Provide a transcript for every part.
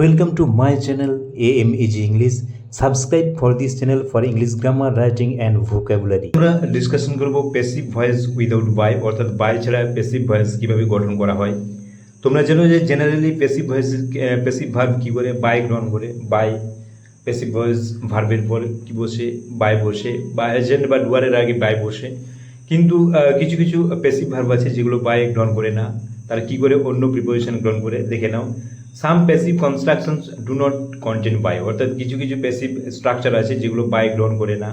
Welcome channel A M easy English subscribe for this channel for English grammar, writing and vocabulary. আমরা discussion করব passive voice without by অর্থাৎ by ছাড়া passive voice কীভাবে গঠন করা হয়। তোমরা জানো যে generally passive voice passive verb কী করে বাই গ্রহণ করে। বাই প্যাসিভ ভয়েস ভার্বের পর কী বসে? বাই বসে। বা এজেন্ট বা ডুয়ারের আগে বাই বসে। কিন্তু কিছু কিছু প্যাসিভ ভার্ব আছে যেগুলো বাই গ্রহণ করে না। তারা কী করে? অন্য প্রিপোজিশন গ্রহণ করে। দেখে নাও। Some passive constructions do not contain by অর্থাৎ কিছু কিছু প্যাসিভ স্ট্রাকচার আছে যেগুলো বাই গ্রহণ করে না।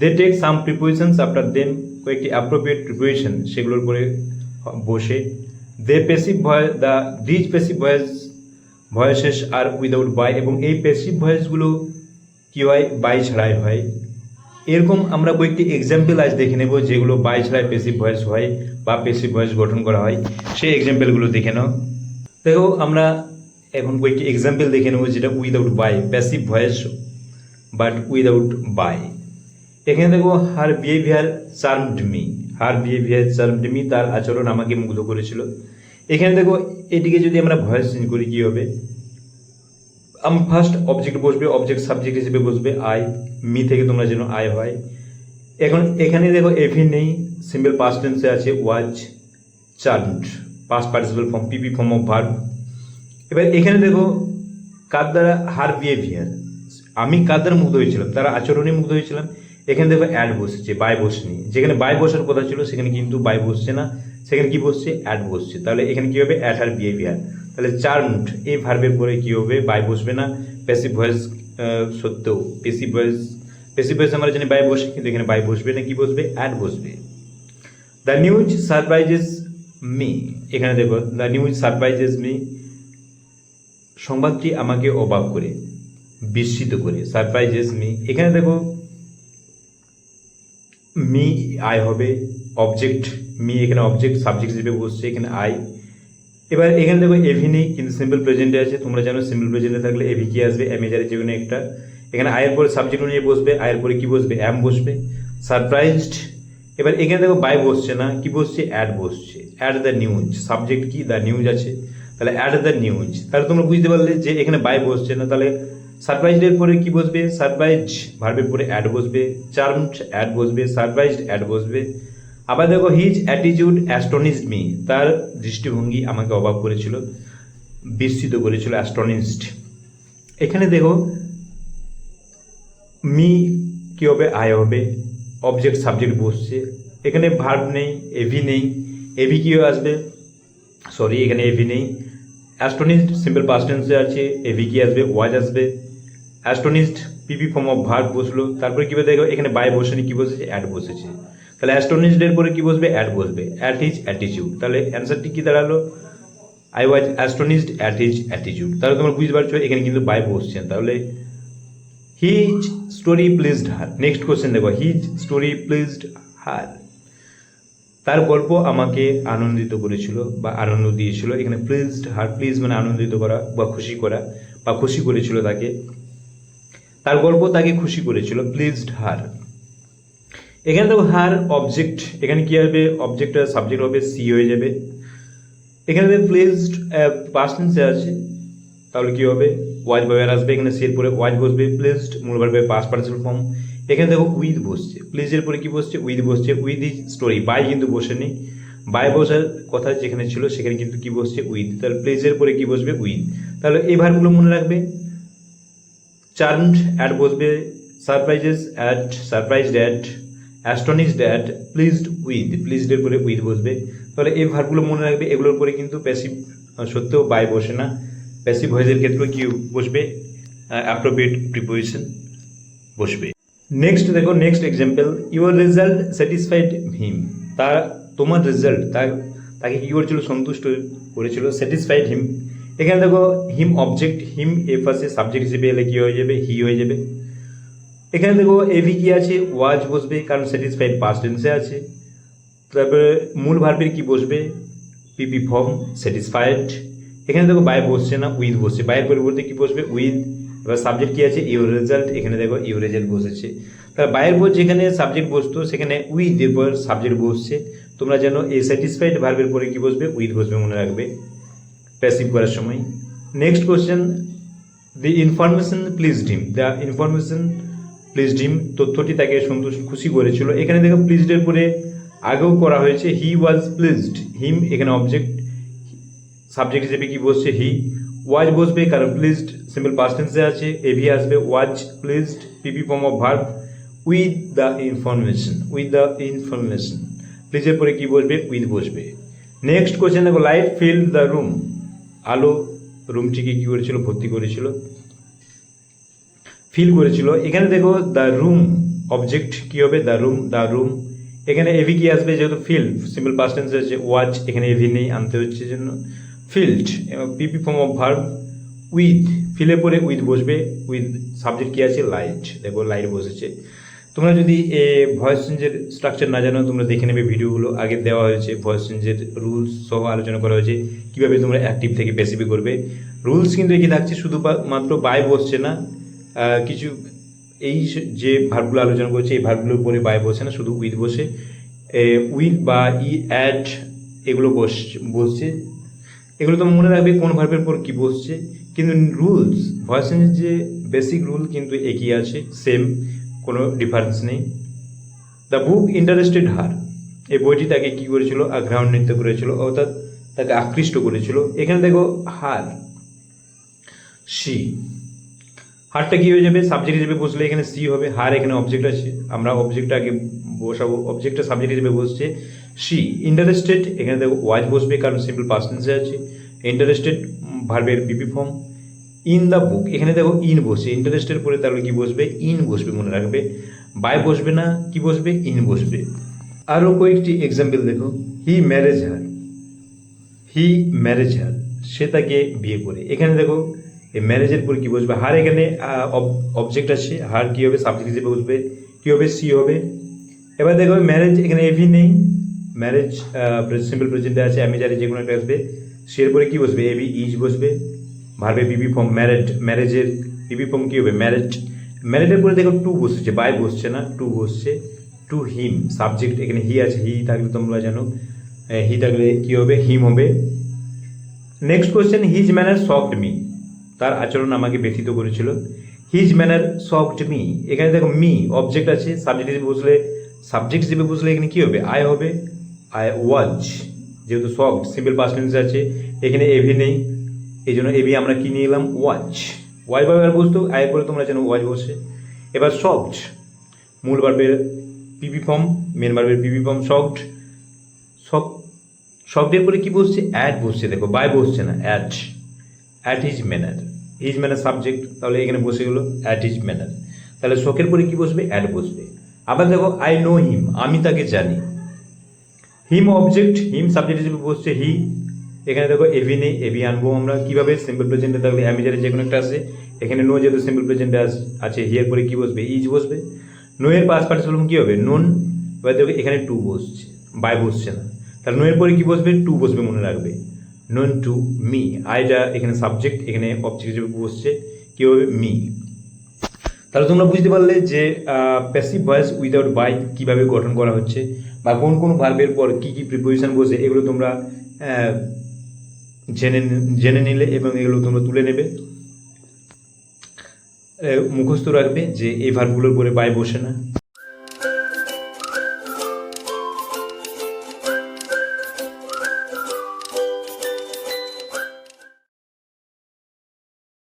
They take some prepositions after them কয়েকটি অ্যাপ্রোপ্রিয়েট প্রিপোজিশন সেগুলোর উপরে বসে। They passive voice the these passive voice voices R without by এবং এই প্যাসিভ ভয়েসগুলো কি হয়? বাই ছাড়াই হয়। এরকম আমরা কয়েকটি এক্সাম্পল আজ দেখে নেব যেগুলো বাই ছাড়াই পেসিভ ভয়েস হয় বা পেসিভ ভয়েস গঠন করা হয়। সেই এক্সাম্পলগুলো দেখে নাও। দেখো, আমরা এখন কয়েকটি এক্সাম্পল দেখে নেব, যেটা without by passive voice but without by এখানে দেখো her behaviour charmed me her behaviour charmed me তার আচরণ আমাকে মুগ্ধ করেছিল। এখানে দেখো, এটিকে যদি আমরা ভয়েস চেঞ্জ করি, কি হবে? আম ফার্স্ট অবজেক্ট বসবে অবজেক্ট সাবজেক্ট হিসেবে বসবে আই মি থেকে তোমরা যেন আই হয়। এখন এখানে দেখো এভি নেই সিম্পল পাস্ট টেন্সে আছে was charmed past participle form PP form of verb এবার এখানে দেখো কার দ্বারা হার বিহেভিয়ার আমি কার দ্বারা মুগ্ধ হয়েছিলাম? তারা আচরণে মুগ্ধ হয়েছিলাম। এখানে দেখো অ্যাড বসেছে বাই বসেনি। যেখানে বাই বসার কথা ছিল, সেখানে কিন্তু বাই বসছে না। সেখানে কি বসছে? অ্যাড বসছে। তাহলে এখানে কি হবে? অ্যাড হার বিহেভিয়ার তাহলে চার্মড এই ভার্বের পরে কি হবে? বাই বসবে না। প্যাসিভ ভয়েস সত্ত্বেও পেসিভ ভয়েস পেসিভ ভয়েস আমরা জানি বাই বসে, কিন্তু এখানে বাই বসবে না, কি বসবে? অ্যাড বসবে। দ্য নিউজ সারপ্রাইজেস মি এখানে দেখো দ্য নিউজ সারপ্রাইজেস মি সংবাদটি আমাকে অবাক করে, বিস্মিত করে। Surprises me. এখানে দেখো, মি, আই হবে, অবজেক্ট, মি এখানে অবজেক্ট, সাবজেক্ট হিসেবে বসছে, এখানে আই। এবার এখানে দেখো এভি নেই, কিন্তু সিম্পল প্রেজেন্টে আছে। তোমরা জানো, সিম্পল প্রেজেন্টে থাকলে এভি কি আসবে? এমেজারের যে কোনো একটা। এখানে আয়ের পরে সাবজেক্ট অনুযায়ী বসবে আয়ের পরে কি বসবে? অ্যাম বসবে। সারপ্রাইজড এবার এখানে দেখো বাই বসছে না, কি বসছে? অ্যাড বসছে। অ্যাড দ্য নিউজ সাবজেক্ট কি? দ্য নিউজ আছে। তাহলে অ্যাড দ্য নিউজ তাহলে তোমরা বুঝতে পারলে যে এখানে বাই বসছে না, তাহলে সারপ্রাইজডের পরে কি বসবে? সারপ্রাইজ ভার্বের পরে অ্যাড বসবে চার্মড অ্যাড বসবে সারপ্রাইজড অ্যাড বসবে। আবার দেখো হিজ অ্যাটিটিউড অ্যাস্টনিসড মি তার দৃষ্টিভঙ্গি আমাকে অবাক করেছিল, বিস্মিত করেছিল অ্যাস্টনিসড এখানে দেখো মি কি হবে? আই হবে। অবজেক্ট সাবজেক্ট বসছে। এখানে ভার্ব নেই এভি নেই। এভি কি আসবে? সরি এখানে এভি নেই। অ্যাস্টনিস্ট সিম্পল পাস্ট টেন্সে আছে। এভি কি আসবে? ওয়াজ আসবে। Astonished PP form of verb বসল। তারপরে কি দেখো, এখানে বাই বসেনি, কি বসেছে? অ্যাড বসেছে। তাহলে অ্যাস্টনিস্টের পরে কি বসবে? অ্যাড বসবে। অ্যাট হিজ অ্যাটিচিউড তাহলে অ্যান্সারটি কি দাঁড়াল? I was astonished at his অ্যাটিচিউড তাহলে তোমরা বুঝতে পারছ, এখানে কিন্তু বাই বসছেন তাহলে his story pleased her next question দেখো হিজ স্টোরি প্লিজড হার তার গল্প আমাকে আনন্দিত করেছিল বা আনন্দ দিয়েছিল। এখানে প্লিজড হার প্লিজ মানে আনন্দিত করা বা খুশি করা বা খুশি করেছিল তাকে। তার গল্প তাকে খুশি করেছিল প্লিজড হার এখানে দেখো হার অবজেক্ট এখানে কি হবে? অবজেক্ট সাবজেক্ট হবে সি হয়ে যাবে। এখানে প্লেসড পার্সেন্সে আছে। তাহলে কি হবে? ওয়াজ ভাবে আসবে। এখানে সি এর পরে ওয়াজ বসবে। প্লেসড মূল ভাবে পাস পার্সেল ফর্ম এখানে দেখো উইথ বসছে। প্লেসের পরে কি বসছে? উইথ বসছে। উইথ ইজ স্টোরি বাই কিন্তু বসেনি। বাই বসার কথা যেখানে ছিল, সেখানে কিন্তু কি বসছে? উইথ তাহলে প্লেসের পরে কি বসবে? উইথ তাহলে এই ভারগুলো মনে রাখবে। চার্মড অ্যাড বসবে। Surprises at surprised at astonished at pleased with প্লিজডের পরে উইথ বসবে। তাহলে এই ভার্বগুলো মনে রাখবে। এগুলোর পরে কিন্তু প্যাসিভ সত্ত্বেও বাই বসে না। প্যাসিভ ভয়েসের ক্ষেত্রে কি বসবে? অ্যাপ্রোপ্রিয়েট প্রিপোজিশন বসবে। নেক্সট দেখো next example your result satisfied him তার তোমার রেজাল্ট তার তাকে কি করেছিল? সন্তুষ্ট করেছিল স্যাটিসফাইড হিম এখানে দেখো হিম অবজেক্ট হিম এ ফার্স্টে সাবজেক্ট হিসেবে এলে কি হয়ে যাবে? হি হয়ে যাবে। এখানে দেখো এভি কি আছে? ওয়াজ বসবে, কারণ স্যাটিসফাইড পাস্ট টেন্সে আছে। তারপরে মূল ভার্বের কি বসবে? পিপি ফর্ম স্যাটিসফাইড এখানে দেখো বাই বসছে না উইথ বসছে। বাইয়ের পরিবর্তে কি বসবে? উইথ এবার সাবজেক্ট কি আছে? ইউর রেজাল্ট এখানে দেখো ইউর রেজাল্ট বসেছে। তাহলে বাইয়ের পর যেখানে সাবজেক্ট বসতো, সেখানে উইথ এর পর সাবজেক্ট বসছে। তোমরা যেন এই স্যাটিসফাইড ভার্বের পরে কি বসবে? উইথ বসবে মনে রাখবে প্যাসিভ করার সময়। Next question the information pleased him the information pleased him তথ্যটি তাকে সন্তুষ্ট, খুশি করেছিল। এখানে দেখো প্লিজডের পরে আগেও করা হয়েছে হি ওয়াজ প্লিজড হিম এখানে অবজেক্ট সাবজেক্ট হিসেবে কি বসছে? হি ওয়াজ বসবে কারণ প্লিজড সিম্পল পাস্ট টেন্সে আছে এভি আসবে was pleased PP form of verb with the information with the information প্লিজের পরে কি বসবে? উইথ বসবে। নেক্সট কোয়েশ্চেন দেখো লাইট ফিল দ্য রুম আলো রুমটিকে কি করেছিল? ভর্তি করেছিল। ফিল করেছিল। এখানে দেখো দ্য রুম অবজেক্ট কি হবে? দ্য রুম দ্য রুম এখানে এভি কি আসবে? যেহেতু fill simple past tense was watch এখানে এভি নেই, আনতে হচ্ছে জন্য। ফিল্ড এবং PP form of verb with ফিলে পরে উইথ বসবে উইথ সাবজেক্ট কি আছে? লাইট দেখো লাইট বসেছে। তোমরা যদি, এ ভয়েস চেঞ্জের স্ট্রাকচার না জানো, তোমরা দেখে নেবে ভিডিওগুলো। আগে দেওয়া হয়েছে ভয়েস চেঞ্জের রুলস সহ আলোচনা করা হয়েছে, কীভাবে তোমরা অ্যাক্টিভ থেকে পেসিভে করবে। রুলস কিন্তু একই থাকছে, শুধু মাত্র বাই বসছে না। কিছু, এই যে ভার্বগুলো আলোচনা করছে, এই ভার্বগুলোর পরে বাই বসে না, শুধু উইথ বসে। উইথ বা ই অ্যাড এগুলো বসছে বসছে। এগুলো তো মনে রাখবে কোন ভার্বের পর কি বসছে, কিন্তু রুলস ভয়েস চেঞ্জের যে বেসিক রুল কিন্তু একই আছে সেম কোনো ডিফারেন্স নেই। দ্য বুক ইন্টারেস্টেড হার এই বইটি তাকে কি করেছিল? আগ্রাহান্বিত করেছিল, অর্থাৎ তাকে আকৃষ্ট করেছিল। এখানে দেখো হার সি হারটা কি হয়ে যাবে? সাবজেক্ট হিসেবে বসলে এখানে সি হবে। হার এখানে অবজেক্ট আছে। আমরা অবজেক্টটা আগে বসাবো। অবজেক্টটা সাবজেক্ট হিসেবে বসছে। সি ইন্টারেস্টেড এখানে দেখো ওয়াজ বসবে কারণ সিম্পল পার্সেন্সে আছে। ইন্টারেস্টেড ভার্বের PP form in the book এখানে দেখো ইন বসে। ইন্টারেস্টের পরে তাহলে কি বসবে? ইন বসবে মনে রাখবে। বাই বসবে না, কি বসবে? ইন বসবে। আরও কয়েকটি এক্সাম্পল দেখো। হি ম্যারেজ হার হি ম্যারেজ হার সে তাকে বিয়ে করে। এখানে দেখো, এই ম্যারেজের পর কি বসবে? হার এখানে অবজেক্ট আছে। হার কি হবে? সাবজেক্ট হিসেবে বসবে। কি হবে? সি হবে। এবার দেখো ম্যারেজ এখানে এভি নেই। ম্যারেজ সিম্পল প্রেজেন্টে আছে আমি জানি যে কোনো একটা আসবে সি এর পরে কী বসবে। এবি ইজ বসবে ভার্বে বিবি ফর্ম ম্যারেড ম্যারেজের বিবি ফর্ম কী হবে? ম্যারেড ম্যারেডের পরে দেখো টু বসছে বাই বসছে না টু বসছে। টু হিম সাবজেক্ট এখানে হি আছে হি থাকলে তোমরা জানো। হি থাকলে কি হবে? হিম হবে। Next question his manner soft me তার আচরণ আমাকে ব্যথিত করেছিল। হিজ ম্যানার সফট মি এখানে দেখো মি অবজেক্ট আছে সাবজেক্ট হিসেবে বুঝলে সাবজেক্ট হিসেবে বুঝলে এখানে কী হবে? আই হবে। আই ওয়াচ যেহেতু সফট সিম্পল পার্সেন্স আছে, এখানে এভি নেই এই জন্য এভি আমরা কি নিয়ে এলাম? ওয়াচ ওয়াই বাবার বুঝতো আয় করে তোমরা যেন ওয়াচ বসে এবার সফট, মূল বার্বের পিপি ফর্ম মেন বার্বের পিপি ফর্ম সফট। সব শব্দের পরে কি বসছে? অ্যাড বসছে, দেখো বাই বসছে না at at his manner his manner subject তাহলে এখানে বসে গেলো অ্যাট ইজ ম্যানার তাহলে শখের পরে কি বসবে? অ্যাড বসবে। আবার দেখো আই নো হিম আমি তাকে জানি। হিম অবজেক্ট হিম সাবজেক্ট হিসেবে বসছে হি এখানে দেখো এভি নেই এভি আনব আমরা। কীভাবে? সিম্পল প্রেজেন্টে থাকলে অ্যামিজারে যে কোনো একটা আসে এখানে নো যেহেতু সিম্পল প্রেজেন্টে আছে হিয়ার পরে কি বসবে? ইজ বসবে। নো এর পাস পার্টিসিপল কী হবে? নুন এবার দেখো এখানে টু বসছে। বাই বসছে না। তাহলে নো এর পরে কী বসবে? টু বসবে মনে রাখবে। নোন টু মি আইটা এখানে সাবজেক্ট এখানে অবজেক্ট হিসেবে বসছে। কি হবে? মি তাহলে তোমরা বুঝতে পারলে যে প্যাসিভ ভয়েস উইদাউট বাই কীভাবে গঠন করা হচ্ছে, বা কোন কোন ভার্বের পর কি কী প্রিপোজিশন বসে, এগুলো তোমরা জেনে জেনে নিলে এবং এগুলো তোমরা তুলে নেবে। মুখস্থ রাখবে যে এই ভার্বগুলোর পরে বাই বসে না।